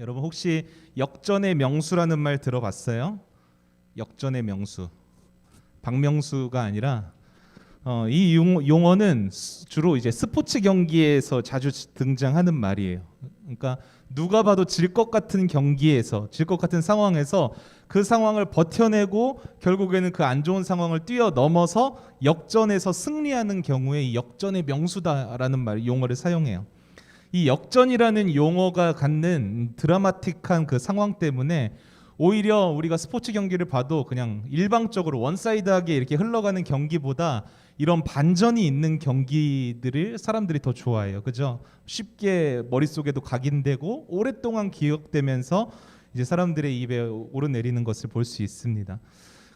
여러분 혹시 역전의 명수라는 말 들어봤어요? 역전의 명수. 박명수가 아니라 어, 이 용, 용어는 스- 주로 이제 스포츠 경기에서 자주 지- 등장하는 말이에요. 그러니까 누가 봐도 질 것 같은 경기에서 질 것 같은 상황에서 그 상황을 버텨내고 결국에는 그 안 좋은 상황을 뛰어넘어서 역전에서 승리하는 경우에 이 역전의 명수다라는 말 용어를 사용해요. 이 역전이라는 용어가 갖는 드라마틱한 그 상황 때문에 오히려 우리가 스포츠 경기를 봐도 그냥 일방적으로 원사이드하게 이렇게 흘러가는 경기보다 이런 반전이 있는 경기들을 사람들이 더 좋아해요. 그죠? 쉽게 머릿속에도 각인되고 오랫동안 기억되면서 이제 사람들의 입에 오르내리는 것을 볼 수 있습니다.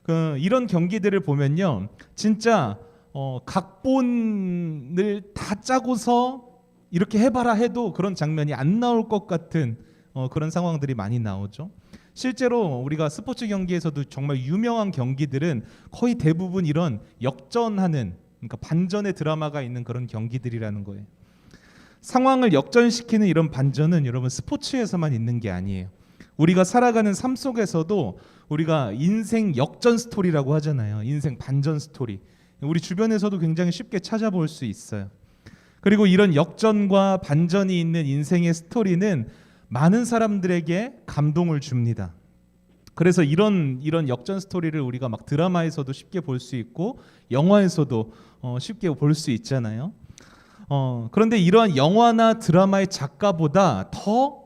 그 이런 경기들을 보면요. 진짜 어, 각본을 다 짜고서 이렇게 해봐라 해도 그런 장면이 안 나올 것 같은 어, 그런 상황들이 많이 나오죠. 실제로 우리가 스포츠 경기에서도 정말 유명한 경기들은 거의 대부분 이런 역전하는 그러니까 반전의 드라마가 있는 그런 경기들이라는 거예요. 상황을 역전시키는 이런 반전은 여러분 스포츠에서만 있는 게 아니에요. 우리가 살아가는 삶 속에서도 우리가 인생 역전 스토리라고 하잖아요. 인생 반전 스토리. 우리 주변에서도 굉장히 쉽게 찾아볼 수 있어요. 그리고 이런 역전과 반전이 있는 인생의 스토리는 많은 사람들에게 감동을 줍니다. 그래서 이런 이런 역전 스토리를 우리가 막 드라마에서도 쉽게 볼 수 있고 영화에서도 어, 쉽게 볼 수 있잖아요. 어, 그런데 이러한 영화나 드라마의 작가보다 더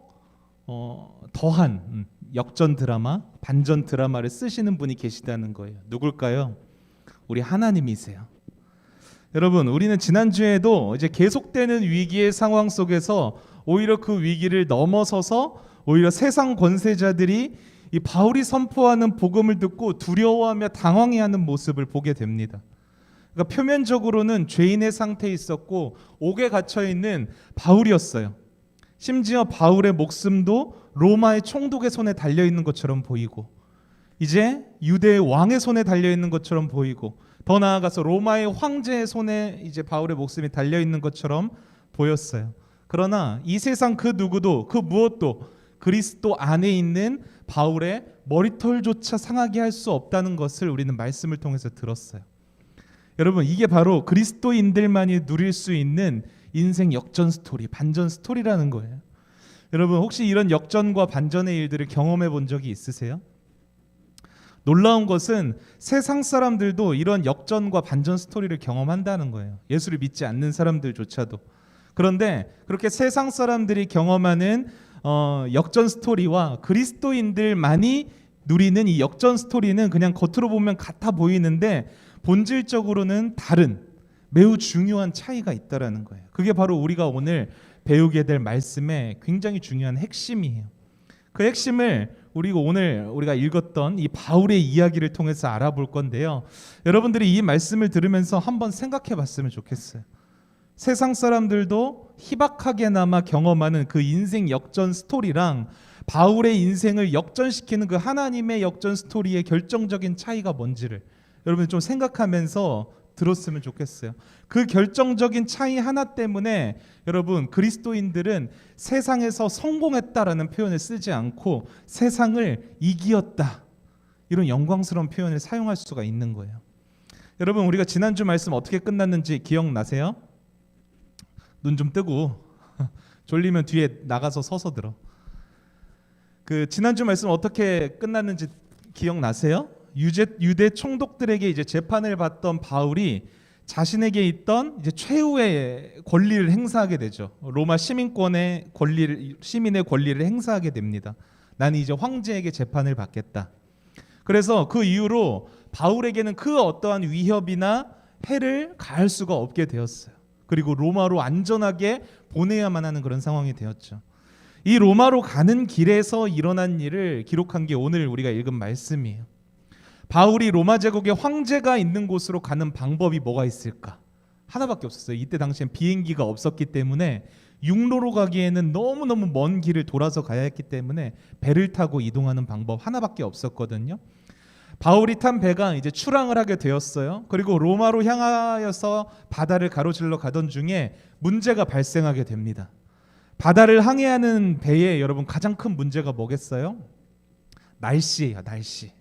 어, 더한 음, 역전 드라마, 반전 드라마를 쓰시는 분이 계시다는 거예요. 누굴까요? 우리 하나님이세요. 여러분, 우리는 지난주에도 이제 계속되는 위기의 상황 속에서 오히려 그 위기를 넘어서서 오히려 세상 권세자들이 이 바울이 선포하는 복음을 듣고 두려워하며 당황해하는 모습을 보게 됩니다. 그러니까 표면적으로는 죄인의 상태에 있었고 옥에 갇혀 있는 바울이었어요. 심지어 바울의 목숨도 로마의 총독의 손에 달려 있는 것처럼 보이고 이제 유대의 왕의 손에 달려 있는 것처럼 보이고 더 나아가서 로마의 황제의 손에 이제 바울의 목숨이 달려 있는 것처럼 보였어요. 그러나 이 세상 그 누구도 그 무엇도 그리스도 안에 있는 바울의 머리털조차 상하게 할 수 없다는 것을 우리는 말씀을 통해서 들었어요. 여러분 이게 바로 그리스도인들만이 누릴 수 있는 인생 역전 스토리, 반전 스토리라는 거예요. 여러분 혹시 이런 역전과 반전의 일들을 경험해 본 적이 있으세요? 놀라운 것은 세상 사람들도 이런 역전과 반전 스토리를 경험한다는 거예요. 예수를 믿지 않는 사람들조차도. 그런데 그렇게 세상 사람들이 경험하는 어, 역전 스토리와 그리스도인들만이 누리는 이 역전 스토리는 그냥 겉으로 보면 같아 보이는데 본질적으로는 다른 매우 중요한 차이가 있다라는 거예요. 그게 바로 우리가 오늘 배우게 될 말씀의 굉장히 중요한 핵심이에요. 그 핵심을 우리가 오늘 우리가 읽었던 이 바울의 이야기를 통해서 알아볼 건데요. 여러분들이 이 말씀을 들으면서 한번 생각해 봤으면 좋겠어요. 세상 사람들도 희박하게나마 경험하는 그 인생 역전 스토리랑 바울의 인생을 역전시키는 그 하나님의 역전 스토리의 결정적인 차이가 뭔지를 여러분 좀 생각하면서 들었으면 좋겠어요. 그 결정적인 차이 하나 때문에 여러분 그리스도인들은 세상에서 성공했다라는 표현을 쓰지 않고 세상을 이기었다 이런 영광스러운 표현을 사용할 수가 있는 거예요. 여러분 우리가 지난주 말씀 어떻게 끝났는지 기억나세요? 눈 좀 뜨고 졸리면 뒤에 나가서 서서 들어. 그 지난주 말씀 어떻게 끝났는지 기억나세요? 유대, 유대 총독들에게 이제 재판을 받던 바울이 자신에게 있던 이제 최후의 권리를 행사하게 되죠. 로마 시민권의 권리를 시민의 권리를 행사하게 됩니다. 나는 이제 황제에게 재판을 받겠다. 그래서 그 이후로 바울에게는 그 어떠한 위협이나 해를 가할 수가 없게 되었어요. 그리고 로마로 안전하게 보내야만 하는 그런 상황이 되었죠. 이 로마로 가는 길에서 일어난 일을 기록한 게 오늘 우리가 읽은 말씀이에요. 바울이 로마 제국의 황제가 있는 곳으로 가는 방법이 뭐가 있을까? 하나밖에 없었어요. 이때 당시엔 비행기가 없었기 때문에 육로로 가기에는 너무너무 먼 길을 돌아서 가야 했기 때문에 배를 타고 이동하는 방법 하나밖에 없었거든요. 바울이 탄 배가 이제 출항을 하게 되었어요. 그리고 로마로 향하여서 바다를 가로질러 가던 중에 문제가 발생하게 됩니다. 바다를 항해하는 배에 여러분 가장 큰 문제가 뭐겠어요? 날씨예요, 날씨.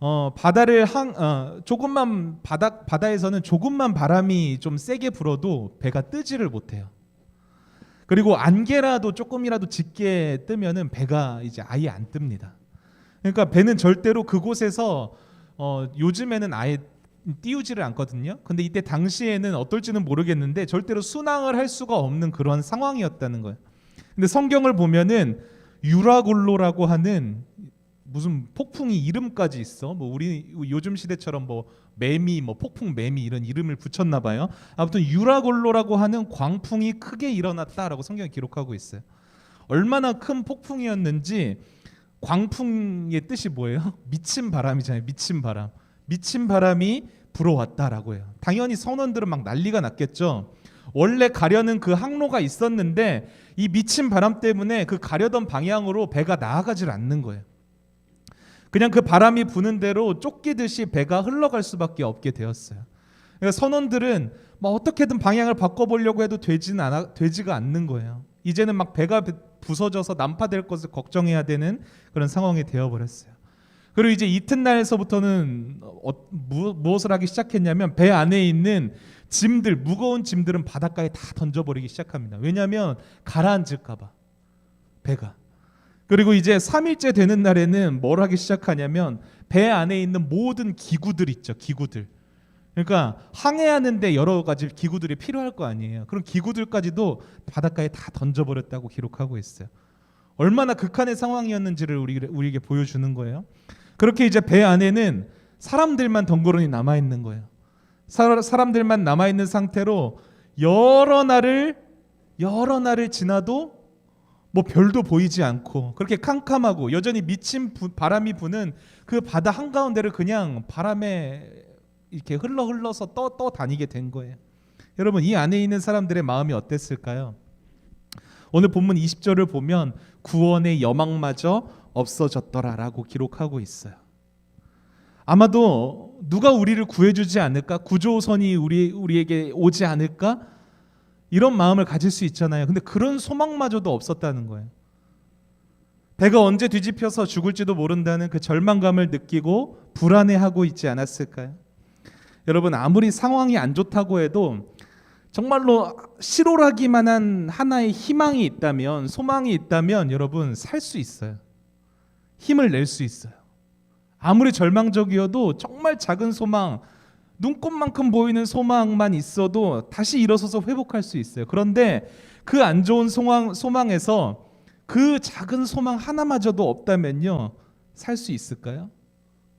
어, 바다를 항 어, 조금만 바다 바다에서는 조금만 바람이 좀 세게 불어도 배가 뜨지를 못해요. 그리고 안개라도 조금이라도 짙게 뜨면은 배가 이제 아예 안 뜹니다. 그러니까 배는 절대로 그곳에서 어, 요즘에는 아예 띄우지를 않거든요. 근데 이때 당시에는 어떨지는 모르겠는데 절대로 순항을 할 수가 없는 그런 상황이었다는 거예요. 근데 성경을 보면은 유라골로라고 하는 무슨 폭풍이 이름까지 있어. 뭐 우리 요즘 시대처럼 뭐 매미, 뭐 폭풍 매미 이런 이름을 붙였나 봐요. 아무튼 유라골로라고 하는 광풍이 크게 일어났다라고 성경이 기록하고 있어요. 얼마나 큰 폭풍이었는지 광풍의 뜻이 뭐예요? 미친 바람이잖아요. 미친 바람. 미친 바람이 불어왔다라고 해요. 당연히 선원들은 막 난리가 났겠죠. 원래 가려는 그 항로가 있었는데 이 미친 바람 때문에 그 가려던 방향으로 배가 나아가질 않는 거예요. 그냥 그 바람이 부는 대로 쫓기듯이 배가 흘러갈 수밖에 없게 되었어요. 그러니까 선원들은 뭐 어떻게든 방향을 바꿔보려고 해도 되지는 않아, 되지가 않는 거예요. 이제는 막 배가 부서져서 난파될 것을 걱정해야 되는 그런 상황이 되어버렸어요. 그리고 이제 이튿날에서부터는 어, 무, 무엇을 하기 시작했냐면 배 안에 있는 짐들 무거운 짐들은 바닷가에 다 던져버리기 시작합니다. 왜냐하면 가라앉을까봐 배가. 그리고 이제 3일째 되는 날에는 뭘 하기 시작하냐면 배 안에 있는 모든 기구들 있죠. 기구들. 그러니까 항해하는데 여러 가지 기구들이 필요할 거 아니에요. 그런 기구들까지도 바닷가에 다 던져버렸다고 기록하고 있어요. 얼마나 극한의 상황이었는지를 우리, 우리에게 보여주는 거예요. 그렇게 이제 배 안에는 사람들만 덩그러니 남아 있는 거예요. 사, 사람들만 남아 있는 상태로 여러 날을 여러 날을 지나도 뭐 별도 보이지 않고 그렇게 캄캄하고 여전히 미친 부, 바람이 부는 그 바다 한가운데를 그냥 바람에 이렇게 흘러 흘러서 떠, 떠 다니게 된 거예요. 여러분 이 안에 있는 사람들의 마음이 어땠을까요? 오늘 본문 20절을 보면 구원의 여망마저 없어졌더라라고 기록하고 있어요. 아마도 누가 우리를 구해주지 않을까? 구조선이 우리 우리에게 오지 않을까? 이런 마음을 가질 수 있잖아요. 근데 그런 소망마저도 없었다는 거예요. 배가 언제 뒤집혀서 죽을지도 모른다는 그 절망감을 느끼고 불안해하고 있지 않았을까요? 여러분 아무리 상황이 안 좋다고 해도 정말로 실오라기만한 하나의 희망이 있다면 소망이 있다면 여러분 살 수 있어요. 힘을 낼 수 있어요. 아무리 절망적이어도 정말 작은 소망, 눈꽃만큼 보이는 소망만 있어도 다시 일어서서 회복할 수 있어요. 그런데 그 안 좋은 소망, 소망에서 그 작은 소망 하나마저도 없다면요. 살 수 있을까요?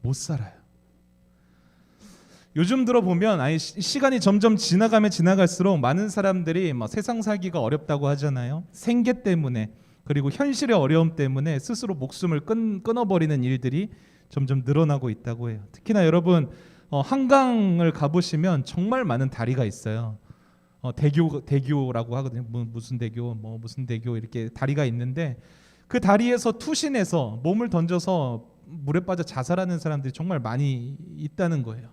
못 살아요. 요즘 들어보면 아니 시간이 점점 지나가면 지나갈수록 많은 사람들이 뭐 세상 살기가 어렵다고 하잖아요. 생계 때문에 그리고 현실의 어려움 때문에 스스로 목숨을 끊, 끊어버리는 일들이 점점 늘어나고 있다고 해요. 특히나 여러분 어, 한강을 가보시면 정말 많은 다리가 있어요. 어, 대교 대교라고 하거든요. 뭐, 무슨 대교, 뭐 무슨 대교 이렇게 다리가 있는데 그 다리에서 투신해서 몸을 던져서 물에 빠져 자살하는 사람들이 정말 많이 있다는 거예요.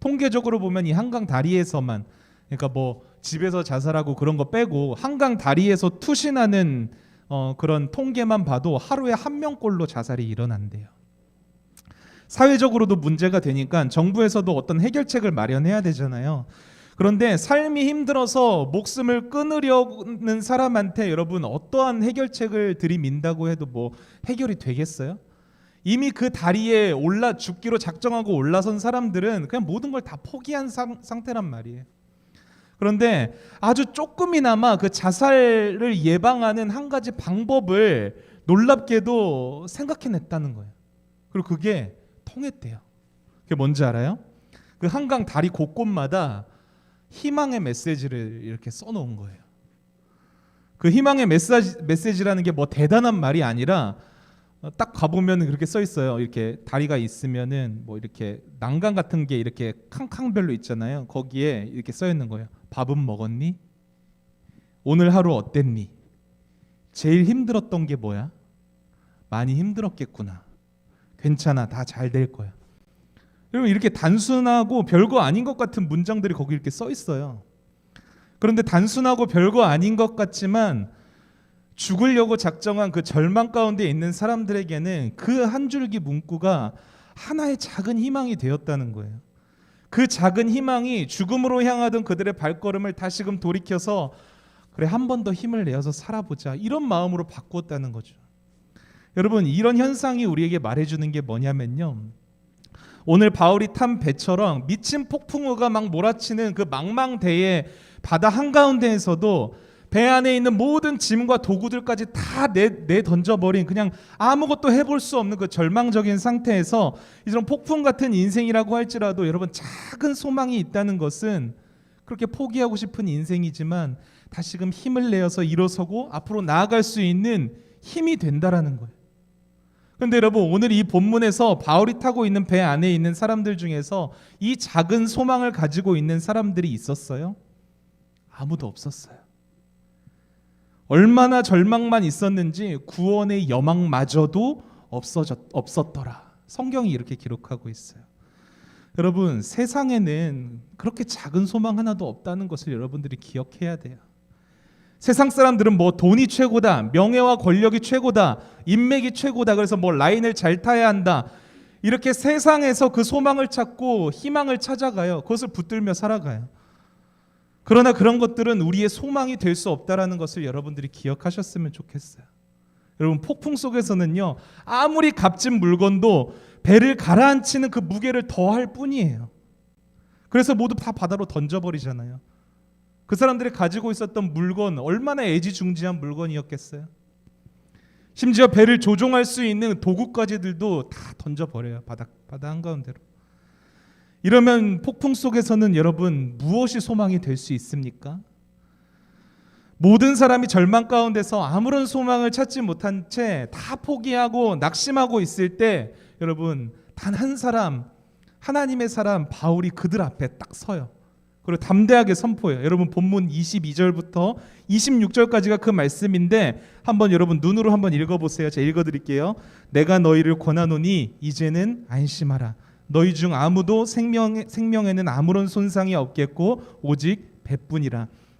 통계적으로 보면 이 한강 다리에서만 그러니까 뭐 집에서 자살하고 그런 거 빼고 한강 다리에서 투신하는 어, 그런 통계만 봐도 하루에 한 명꼴로 자살이 일어난대요. 사회적으로도 문제가 되니까 정부에서도 어떤 해결책을 마련해야 되잖아요. 그런데 삶이 힘들어서 목숨을 끊으려는 사람한테 여러분 어떠한 해결책을 들이민다고 해도 뭐 해결이 되겠어요? 이미 그 다리에 올라 죽기로 작정하고 올라선 사람들은 그냥 모든 걸 다 포기한 상, 상태란 말이에요. 그런데 아주 조금이나마 그 자살을 예방하는 한 가지 방법을 놀랍게도 생각해냈다는 거예요. 그리고 그게 통했대요. 그게 뭔지 알아요? 그 한강 다리 곳곳마다 희망의 메시지를 이렇게 써놓은 거예요. 그 희망의 메시지, 메시지라는 게 뭐 대단한 말이 아니라 어, 딱 가보면 그렇게 써 있어요. 이렇게 다리가 있으면은 뭐 이렇게 난간 같은 게 이렇게 캉캉별로 있잖아요. 거기에 이렇게 써 있는 거예요. 밥은 먹었니? 오늘 하루 어땠니? 제일 힘들었던 게 뭐야? 많이 힘들었겠구나. 괜찮아. 다 잘 될 거야. 여러분 이렇게 단순하고 별거 아닌 것 같은 문장들이 거기 이렇게 써 있어요. 그런데 단순하고 별거 아닌 것 같지만 죽으려고 작정한 그 절망 가운데 있는 사람들에게는 그 한 줄기 문구가 하나의 작은 희망이 되었다는 거예요. 그 작은 희망이 죽음으로 향하던 그들의 발걸음을 다시금 돌이켜서 그래 한 번 더 힘을 내어서 살아보자 이런 마음으로 바꾸었다는 거죠. 여러분 이런 현상이 우리에게 말해주는 게 뭐냐면요. 오늘 바울이 탄 배처럼 미친 폭풍우가 막 몰아치는 그 망망대해 바다 한가운데에서도 배 안에 있는 모든 짐과 도구들까지 다 내, 내 던져버린 그냥 아무것도 해볼 수 없는 그 절망적인 상태에서 이런 폭풍 같은 인생이라고 할지라도 여러분 작은 소망이 있다는 것은 그렇게 포기하고 싶은 인생이지만 다시금 힘을 내어서 일어서고 앞으로 나아갈 수 있는 힘이 된다라는 거예요. 근데 여러분 오늘 이 본문에서 바울이 타고 있는 배 안에 있는 사람들 중에서 이 작은 소망을 가지고 있는 사람들이 있었어요? 아무도 없었어요. 얼마나 절망만 있었는지 구원의 여망마저도 없어졌, 없었더라. 성경이 이렇게 기록하고 있어요. 여러분 세상에는 그렇게 작은 소망 하나도 없다는 것을 여러분들이 기억해야 돼요. 세상 사람들은 뭐 돈이 최고다, 명예와 권력이 최고다, 인맥이 최고다. 그래서 뭐 라인을 잘 타야 한다. 이렇게 세상에서 그 소망을 찾고 희망을 찾아가요. 그것을 붙들며 살아가요. 그러나 그런 것들은 우리의 소망이 될 수 없다라는 것을 여러분들이 기억하셨으면 좋겠어요. 여러분 폭풍 속에서는요 아무리 값진 물건도 배를 가라앉히는 그 무게를 더할 뿐이에요. 그래서 모두 다 바다로 던져버리잖아요. 그 사람들이 가지고 있었던 물건 얼마나 애지중지한 물건이었겠어요. 심지어 배를 조종할 수 있는 도구까지들도 다 던져버려요 바다 바다 한가운데로. 이러면 폭풍 속에서는 여러분 무엇이 소망이 될 수 있습니까? 모든 사람이 절망 가운데서 아무런 소망을 찾지 못한 채 다 포기하고 낙심하고 있을 때 여러분 단 한 사람 하나님의 사람 바울이 그들 앞에 딱 서요. 그리고 담대하게 선포해요. 여러분 본문 22절부터 26절까지가 그 말씀인데 한번 여러분 눈으로 한번 읽어보세요. 제가 읽어드릴게요. 내가 너희를 권하노니 이제는 안심하라. 너희 중 아무도 생명 생명에는 아무런 손상이 없겠고 오직 배뿐이라.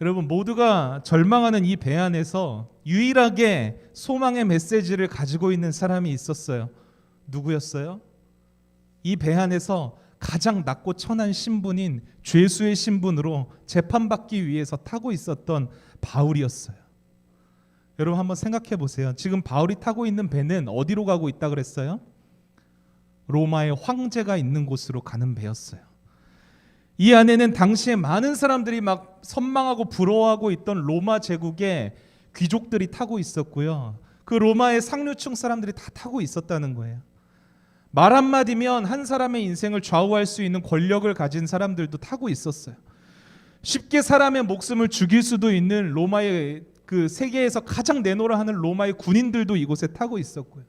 여러분 모두가 절망하는 이 배 안에서 유일하게 소망의 메시지를 가지고 있는 사람이 있었어요. 누구였어요? 이 배 안에서 가장 낮고 천한 신분인 죄수의 신분으로 재판받기 위해서 타고 있었던 바울이었어요. 여러분 한번 생각해 보세요. 지금 바울이 타고 있는 배는 어디로 가고 있다 그랬어요? 로마의 황제가 있는 곳으로 가는 배였어요. 이 안에는 당시에 많은 사람들이 막 선망하고 부러워하고 있던 로마 제국의 귀족들이 타고 있었고요. 그 로마의 상류층 사람들이 다 타고 있었다는 거예요. 말 한마디면 한 사람의 인생을 좌우할 수 있는 권력을 가진 사람들도 타고 있었어요. 쉽게 사람의 목숨을 죽일 수도 있는 로마의 그 세계에서 가장 내놓으라 하는 로마의 군인들도 이곳에 타고 있었고요.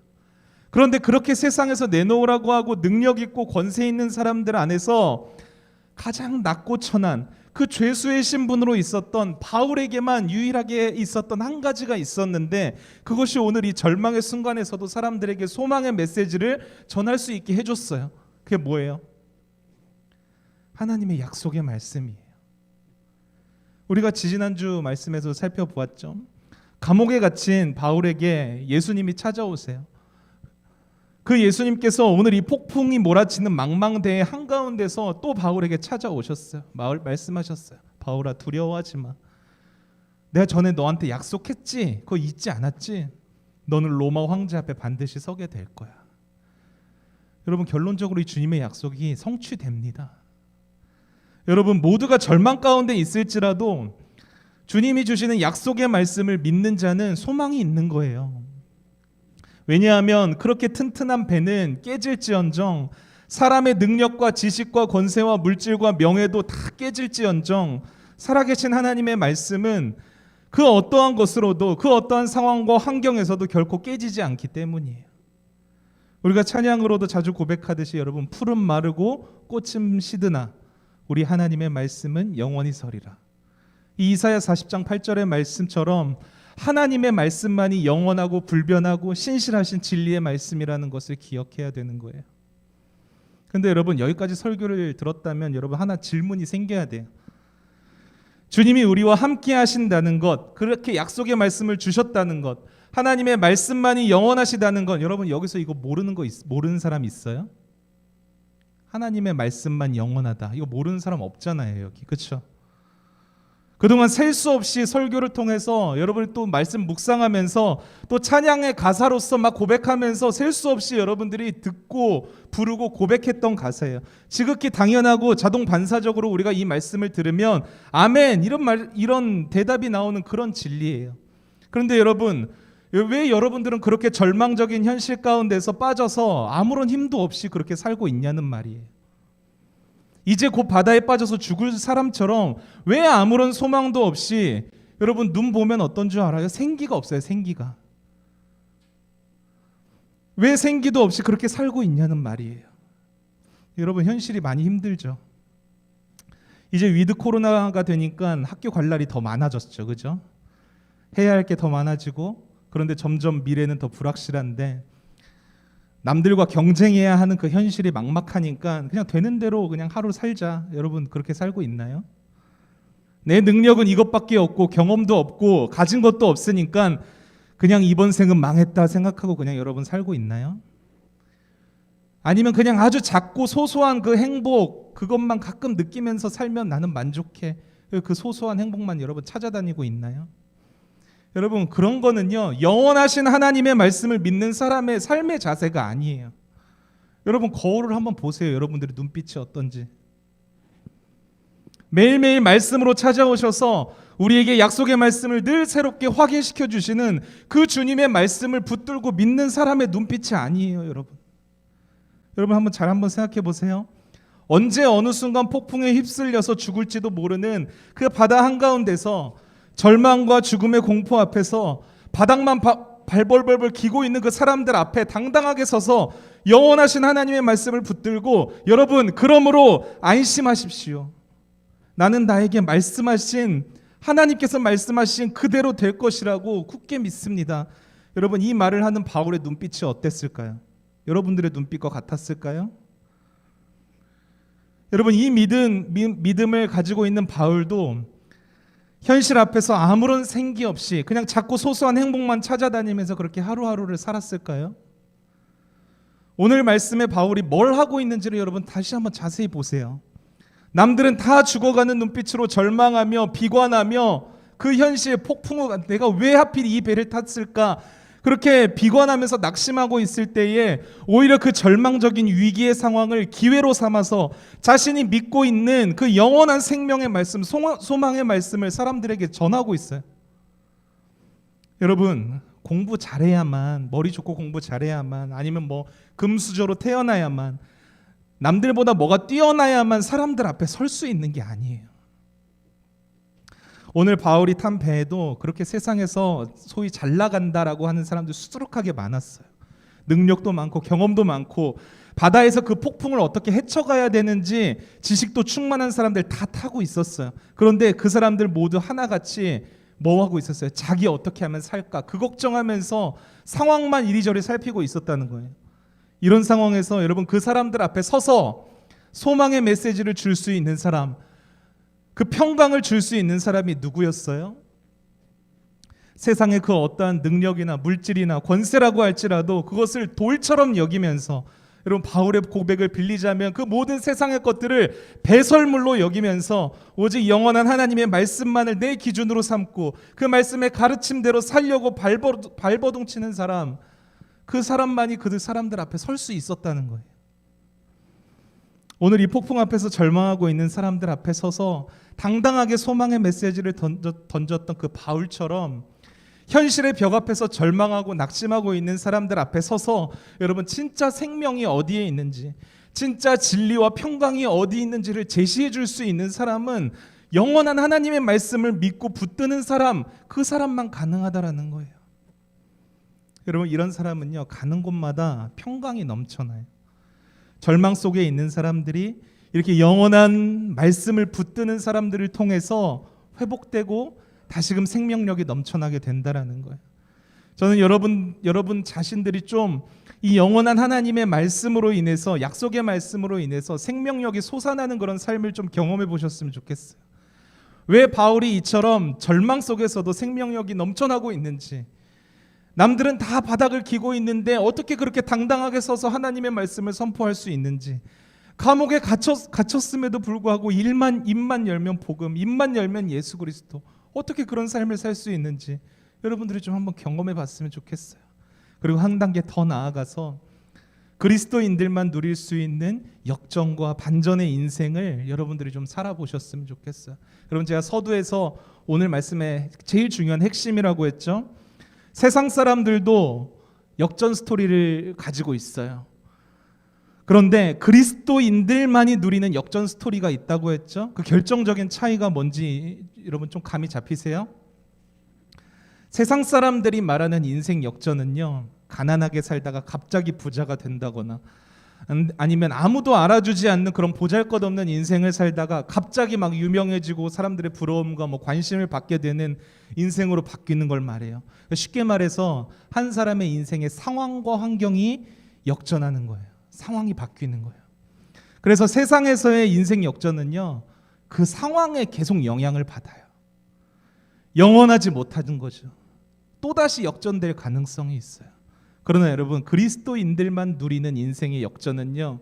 그런데 그렇게 세상에서 내놓으라고 하고 능력 있고 권세 있는 사람들 안에서 가장 낮고 천한 그 죄수의 신분으로 있었던 바울에게만 유일하게 있었던 한 가지가 있었는데 그것이 오늘 이 절망의 순간에서도 사람들에게 소망의 메시지를 전할 수 있게 해줬어요. 그게 뭐예요? 하나님의 약속의 말씀이에요. 우리가 지지난주 말씀에서 살펴보았죠. 감옥에 gat힌 바울에게 예수님이 찾아오세요. 그 예수님께서 오늘 이 폭풍이 몰아치는 망망대해 한가운데서 또 바울에게 찾아오셨어요. 마을 말씀하셨어요. 바울아 두려워하지 마. 내가 전에 너한테 약속했지. 그거 잊지 않았지. 너는 로마 황제 앞에 반드시 서게 될 거야. 여러분 결론적으로 이 주님의 약속이 성취됩니다. 여러분 모두가 절망 가운데 있을지라도 주님이 주시는 약속의 말씀을 믿는 자는 소망이 있는 거예요. 왜냐하면 그렇게 튼튼한 배는 깨질지언정 사람의 능력과 지식과 권세와 물질과 명예도 다 깨질지언정 살아계신 하나님의 말씀은 그 어떠한 것으로도 그 어떠한 상황과 환경에서도 결코 깨지지 않기 때문이에요. 우리가 찬양으로도 자주 고백하듯이 여러분 푸른 마르고 꽃은 시드나 우리 하나님의 말씀은 영원히 서리라. 이 이사야 40장 8절의 말씀처럼 하나님의 말씀만이 영원하고 불변하고 신실하신 진리의 말씀이라는 것을 기억해야 되는 거예요. 근데 여러분 여기까지 설교를 들었다면 여러분 하나 질문이 생겨야 돼요. 주님이 우리와 함께 하신다는 것, 그렇게 약속의 말씀을 주셨다는 것, 하나님의 말씀만이 영원하시다는 것, 여러분 여기서 이거 모르는 거 있, 모르는 사람 있어요? 하나님의 말씀만 영원하다. 이거 모르는 사람 없잖아요, 여기. 그렇죠? 그동안 셀 수 없이 설교를 통해서 여러분이 또 말씀 묵상하면서 또 찬양의 가사로서 막 고백하면서 셀 수 없이 여러분들이 듣고 부르고 고백했던 가사예요. 지극히 당연하고 자동 반사적으로 우리가 이 말씀을 들으면 아멘 이런 말 이런 대답이 나오는 그런 진리예요. 그런데 여러분 왜 여러분들은 그렇게 절망적인 현실 가운데서 빠져서 아무런 힘도 없이 그렇게 살고 있냐는 말이에요. 이제 곧 바다에 빠져서 죽을 사람처럼 왜 아무런 소망도 없이 여러분 눈 보면 어떤 줄 알아요? 생기가 없어요. 생기가. 왜 생기도 없이 그렇게 살고 있냐는 말이에요. 여러분 현실이 많이 힘들죠. 이제 위드 코로나가 되니까 학교 갈 날이 더 많아졌죠. 그죠? 해야 할 게 더 많아지고 그런데 점점 미래는 더 불확실한데 남들과 경쟁해야 하는 그 현실이 막막하니까 그냥 되는 대로 그냥 하루 살자. 여러분 그렇게 살고 있나요? 내 능력은 이것밖에 없고 경험도 없고 가진 것도 없으니까 그냥 이번 생은 망했다 생각하고 그냥 여러분 살고 있나요? 아니면 그냥 아주 작고 소소한 그 행복 그것만 가끔 느끼면서 살면 나는 만족해. 그 소소한 행복만 여러분 찾아다니고 있나요? 여러분 그런 거는요 영원하신 하나님의 말씀을 믿는 사람의 삶의 자세가 아니에요. 여러분 거울을 한번 보세요. 여러분들의 눈빛이 어떤지. 매일매일 말씀으로 찾아오셔서 우리에게 약속의 말씀을 늘 새롭게 확인시켜 주시는 그 주님의 말씀을 붙들고 믿는 사람의 눈빛이 아니에요, 여러분. 여러분 한번 잘 한번 생각해 보세요. 언제 어느 순간 폭풍에 휩쓸려서 죽을지도 모르는 그 바다 한가운데서 절망과 죽음의 공포 앞에서 바닥만 바, 발벌벌벌 기고 있는 그 사람들 앞에 당당하게 서서 영원하신 하나님의 말씀을 붙들고 여러분 그러므로 안심하십시오. 나는 나에게 말씀하신 하나님께서 말씀하신 그대로 될 것이라고 굳게 믿습니다. 여러분 이 말을 하는 바울의 눈빛이 어땠을까요? 여러분들의 눈빛과 같았을까요? 여러분 이 믿음 믿음을 가지고 있는 바울도 현실 앞에서 아무런 생기 없이 그냥 자꾸 소소한 행복만 찾아다니면서 그렇게 하루하루를 살았을까요? 오늘 말씀에 바울이 뭘 하고 있는지를 여러분 다시 한번 자세히 보세요. 남들은 다 죽어가는 눈빛으로 절망하며 비관하며 그 현실 폭풍우 내가 왜 하필 이 배를 탔을까 그렇게 비관하면서 낙심하고 있을 때에 오히려 그 절망적인 위기의 상황을 기회로 삼아서 자신이 믿고 있는 그 영원한 생명의 말씀, 소망의 말씀을 사람들에게 전하고 있어요. 여러분, 공부 잘해야만, 머리 좋고 공부 잘해야만, 아니면 뭐 금수저로 태어나야만, 남들보다 뭐가 뛰어나야만 사람들 앞에 설 수 있는 게 아니에요. 오늘 바울이 탄 배에도 그렇게 세상에서 소위 잘 나간다라고 하는 사람들 수두룩하게 많았어요. 능력도 많고 경험도 많고 바다에서 그 폭풍을 어떻게 헤쳐가야 되는지 지식도 충만한 사람들 다 타고 있었어요. 그런데 그 사람들 모두 하나같이 뭐 하고 있었어요? 자기 어떻게 하면 살까? 그 걱정하면서 상황만 이리저리 살피고 있었다는 거예요. 이런 상황에서 여러분 그 사람들 앞에 서서 소망의 메시지를 줄 수 있는 사람, 그 평강을 줄 수 있는 사람이 누구였어요? 세상의 그 어떠한 능력이나 물질이나 권세라고 할지라도 그것을 돌처럼 여기면서 여러분 바울의 고백을 빌리자면 그 모든 세상의 것들을 배설물로 여기면서 오직 영원한 하나님의 말씀만을 내 기준으로 삼고 그 말씀의 가르침대로 살려고 발버, 발버둥치는 사람 그 사람만이 그 사람들 앞에 설 수 있었다는 거예요. 오늘 이 폭풍 앞에서 절망하고 있는 사람들 앞에 서서 당당하게 소망의 메시지를 던졌, 던 그 바울처럼 현실의 벽 앞에서 절망하고 낙심하고 있는 사람들 앞에 서서 여러분 진짜 생명이 어디에 있는지 진짜 진리와 평강이 어디 있는지를 제시해 줄 수 있는 사람은 영원한 하나님의 말씀을 믿고 붙드는 사람, 그 사람만 가능하다라는 거예요. 여러분 이런 사람은요 가는 곳마다 평강이 넘쳐나요. 절망 속에 있는 사람들이 이렇게 영원한 말씀을 붙드는 사람들을 통해서 회복되고 다시금 생명력이 넘쳐나게 된다라는 거예요. 저는 여러분 여러분 자신들이 좀 이 영원한 하나님의 말씀으로 인해서 약속의 말씀으로 인해서 생명력이 솟아나는 그런 삶을 좀 경험해 보셨으면 좋겠어요. 왜 바울이 이처럼 절망 속에서도 생명력이 넘쳐나고 있는지 남들은 다 바닥을 기고 있는데 어떻게 그렇게 당당하게 서서 하나님의 말씀을 선포할 수 있는지 감옥에 갇혔, 갇혔음에도 불구하고 일만 입만 열면 복음, 입만 열면 예수 그리스도 어떻게 그런 삶을 살 수 있는지 여러분들이 좀 한번 경험해 봤으면 좋겠어요. 그리고 한 단계 더 나아가서 그리스도인들만 누릴 수 있는 역전과 반전의 인생을 여러분들이 좀 살아보셨으면 좋겠어요. 여러분 제가 서두에서 오늘 말씀의 제일 중요한 핵심이라고 했죠. 세상 사람들도 역전 스토리를 가지고 있어요. 그런데 그리스도인들만이 누리는 역전 스토리가 있다고 했죠. 그 결정적인 차이가 뭔지 여러분 좀 감이 잡히세요? 세상 사람들이 말하는 인생 역전은요. 가난하게 살다가 갑자기 부자가 된다거나 안- 아니면 아무도 알아주지 않는 그런 보잘것없는 인생을 살다가 갑자기 막 유명해지고 사람들의 부러움과 뭐 관심을 받게 되는 인생으로 바뀌는 걸 말해요. 쉽게 말해서 한 사람의 인생의 상황과 환경이 역전하는 거예요. 상황이 바뀌는 거예요. 그래서 세상에서의 인생 역전은요. 그 상황에 계속 영향을 받아요. 영원하지 못하는 거죠. 또다시 역전될 가능성이 있어요. 그러나 여러분 그리스도인들만 누리는 인생의 역전은요.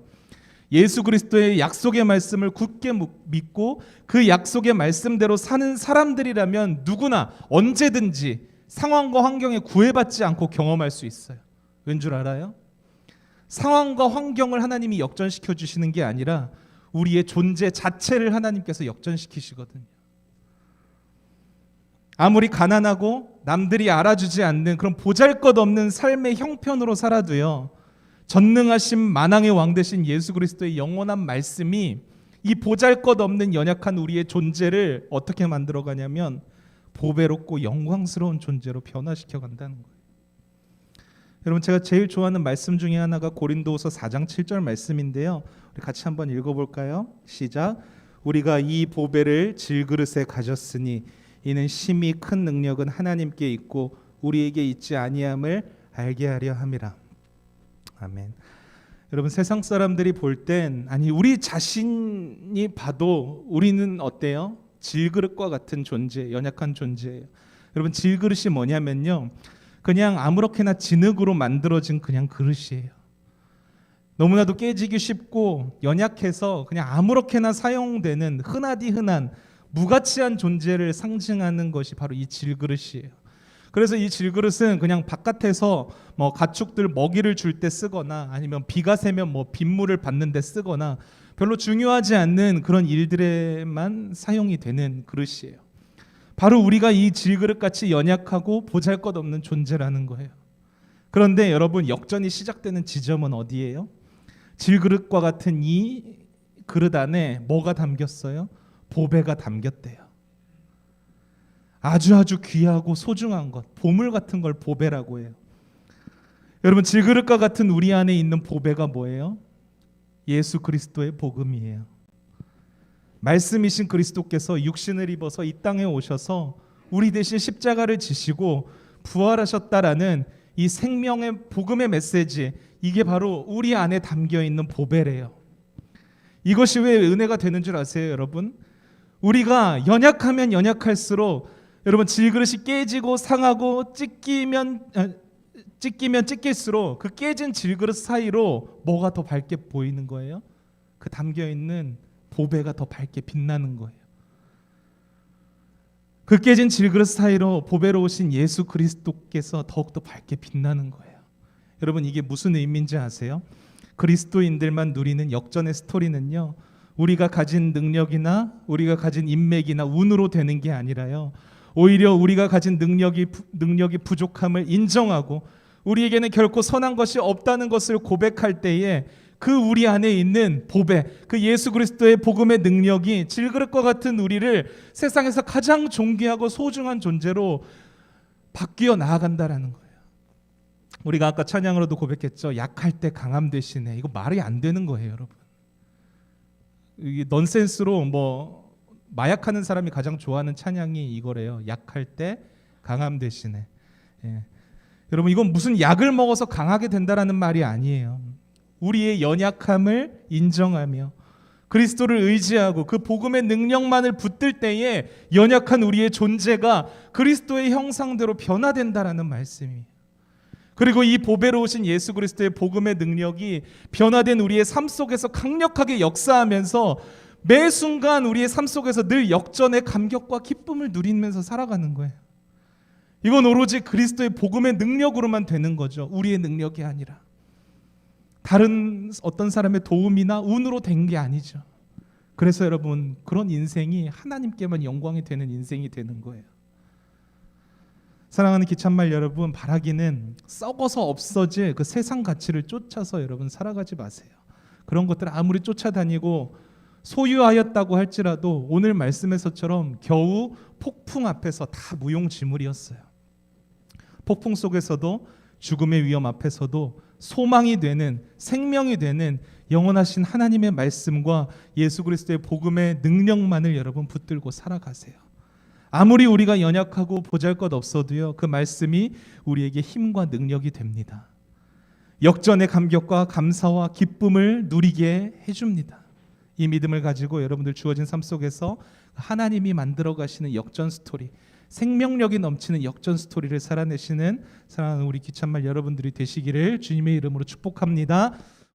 예수 그리스도의 약속의 말씀을 굳게 묵- 믿고 그 약속의 말씀대로 사는 사람들이라면 누구나 언제든지 상황과 환경에 구애받지 않고 경험할 수 있어요. 왠 줄 알아요? 상황과 환경을 하나님이 역전시켜 주시는 게 아니라 우리의 존재 자체를 하나님께서 역전시키시거든요. 아무리 가난하고 남들이 알아주지 않는 그런 보잘것없는 삶의 형편으로 살아도요. 전능하신 만왕의 왕 되신 예수 그리스도의 영원한 말씀이 이 보잘것없는 연약한 우리의 존재를 어떻게 만들어 가냐면 보배롭고 영광스러운 존재로 변화시켜 간다는 거예요. 여러분 제가 제일 좋아하는 말씀 중에 하나가 고린도후서 4장 7절 말씀인데요. 우리 같이 한번 읽어 볼까요? 시작. 우리가 이 보배를 질그릇에 가졌으니 이는 심히 큰 능력은 하나님께 있고 우리에게 있지 아니함을 알게 하려 함이라. 아멘. 여러분 세상 사람들이 볼 땐 아니 우리 자신이 봐도 우리는 어때요? 질그릇과 같은 존재, 연약한 존재예요. 여러분 질그릇이 뭐냐면요. 그냥 아무렇게나 진흙으로 만들어진 그냥 그릇이에요. 너무나도 깨지기 쉽고 연약해서 그냥 아무렇게나 사용되는 흔하디 흔한 무가치한 존재를 상징하는 것이 바로 이 질그릇이에요. 그래서 이 질그릇은 그냥 바깥에서 뭐 가축들 먹이를 줄 때 쓰거나 아니면 비가 새면 뭐 빗물을 받는 데 쓰거나 별로 중요하지 않는 그런 일들에만 사용이 되는 그릇이에요. 바로 우리가 이 질그릇 같이 연약하고 보잘것없는 존재라는 거예요. 그런데 여러분 역전이 시작되는 지점은 어디예요? 질그릇과 같은 이 그릇 안에 뭐가 담겼어요? 보배가 담겼대요. 아주 아주 귀하고 소중한 것, 보물 같은 걸 보배라고 해요. 여러분 질그릇과 같은 우리 안에 있는 보배가 뭐예요? 예수 그리스도의 복음이에요. 말씀이신 그리스도께서 육신을 입어서 이 땅에 오셔서 우리 대신 십자가를 지시고 부활하셨다라는 이 생명의 복음의 메시지 이게 바로 우리 안에 담겨 있는 보배래요. 이것이 왜 은혜가 되는 줄 아세요, 여러분? 우리가 연약하면 연약할수록 여러분 질그릇이 깨지고 상하고 찢기면 아, 찢기면 찢길수록 그 깨진 질그릇 사이로 뭐가 더 밝게 보이는 거예요? 그 담겨 있는 보배가 더 밝게 빛나는 거예요. 그 깨진 질그릇 사이로 보배로우신 예수 그리스도께서 더욱더 밝게 빛나는 거예요. 여러분 이게 무슨 의미인지 아세요? 그리스도인들만 누리는 역전의 스토리는요. 우리가 가진 능력이나 우리가 가진 인맥이나 운으로 되는 게 아니라요. 오히려 우리가 가진 능력이 부- 능력이 부족함을 인정하고 우리에게는 결코 선한 것이 없다는 것을 고백할 때에 그 우리 안에 있는 보배, 그 예수 그리스도의 복음의 능력이 질그릇과 같은 우리를 세상에서 가장 존귀하고 소중한 존재로 바뀌어 나아간다라는 거예요. 우리가 아까 찬양으로도 고백했죠. 약할 때 강함 되시네. 이거 말이 안 되는 거예요, 여러분. 이게 넌센스로 뭐 마약하는 사람이 가장 좋아하는 찬양이 이거래요. 약할 때 강함 되시네. 예. 여러분 이건 무슨 약을 먹어서 강하게 된다라는 말이 아니에요. 우리의 연약함을 인정하며 그리스도를 의지하고 그 복음의 능력만을 붙들 때에 연약한 우리의 존재가 그리스도의 형상대로 변화된다라는 말씀이에요. 그리고 이 보배로 오신 예수 그리스도의 복음의 능력이 변화된 우리의 삶 속에서 강력하게 역사하면서 매 순간 우리의 삶 속에서 늘 역전의 감격과 기쁨을 누리면서 살아가는 거예요. 이건 오로지 그리스도의 복음의 능력으로만 되는 거죠. 우리의 능력이 아니라. 다른 어떤 사람의 도움이나 운으로 된 게 아니죠. 그래서 여러분 그런 인생이 하나님께만 영광이 되는 인생이 되는 거예요. 사랑하는 기찬말 여러분 바라기는 썩어서 없어질 그 세상 가치를 쫓아서 여러분 살아가지 마세요. 그런 것들 아무리 쫓아다니고 소유하였다고 할지라도 오늘 말씀에서처럼 겨우 폭풍 앞에서 다 무용지물이었어요. 폭풍 속에서도 죽음의 위험 앞에서도 소망이 되는 생명이 되는 영원하신 하나님의 말씀과 예수 그리스도의 복음의 능력만을 여러분 붙들고 살아가세요. 아무리 우리가 연약하고 보잘것 없어도요. 그 말씀이 우리에게 힘과 능력이 됩니다. 역전의 감격과 감사와 기쁨을 누리게 해 줍니다. 이 믿음을 가지고 여러분들 주어진 삶 속에서 하나님이 만들어 가시는 역전 스토리, 생명력이 넘치는 역전 스토리를 살아내시는 사랑하는 우리 기찬말 여러분들이 되시기를 주님의 이름으로 축복합니다.